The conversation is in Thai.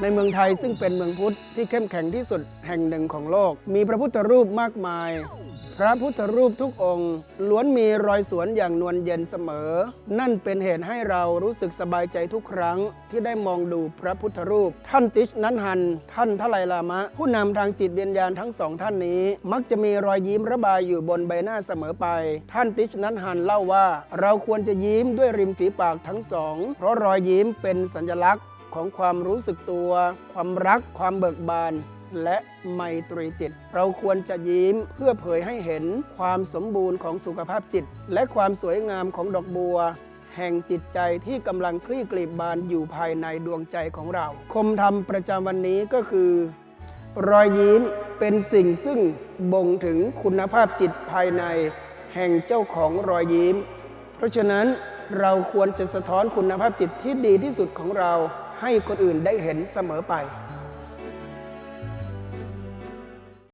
ในเมืองไทยซึ่งเป็นเมืองพุทธที่เข้มแข็งที่สุดแห่งหนึ่งของโลก มีพระพุทธรูปมากมาย พระพุทธรูปทุกองค์ ล้วนมีรอยสวนอย่างนวลเย็นเสมอ นั่นเป็นเหตุให้เรารู้สึกสบายใจทุกครั้งที่ได้มองดูพระพุทธรูป ท่านติชนันฮัน ท่านทะไลลามะ ผู้นำทางจิตวิญญาณทั้งสองท่านนี้ มักจะมีรอยยิ้มระบายอยู่บนใบหน้าเสมอไป ท่านติชนันฮันเล่าว่า เราควรจะยิ้มด้วยริมฝีปากทั้งสอง เพราะรอยยิ้มเป็นสัญลักษณ์ ของความรู้สึกตัว ความรักความเบิกบาน และไมตรีจิต เราควรจะยิ้มเพื่อเผยให้เห็นความสมบูรณ์ของสุขภาพจิต และความสวยงามของดอกบัวแห่งจิตใจที่กำลังคลี่กลีบบานอยู่ภายในดวงใจของเรา คมธรรมประจำวันนี้ก็คือ รอยยิ้มเป็นสิ่งซึ่งบ่งถึงคุณภาพจิตภายใน แห่งเจ้าของรอยยิ้ม เพราะฉะนั้นเราควรจะสะท้อนคุณภาพจิตที่ดีที่สุดของเรา ให้คนอื่นได้เห็นเสมอไป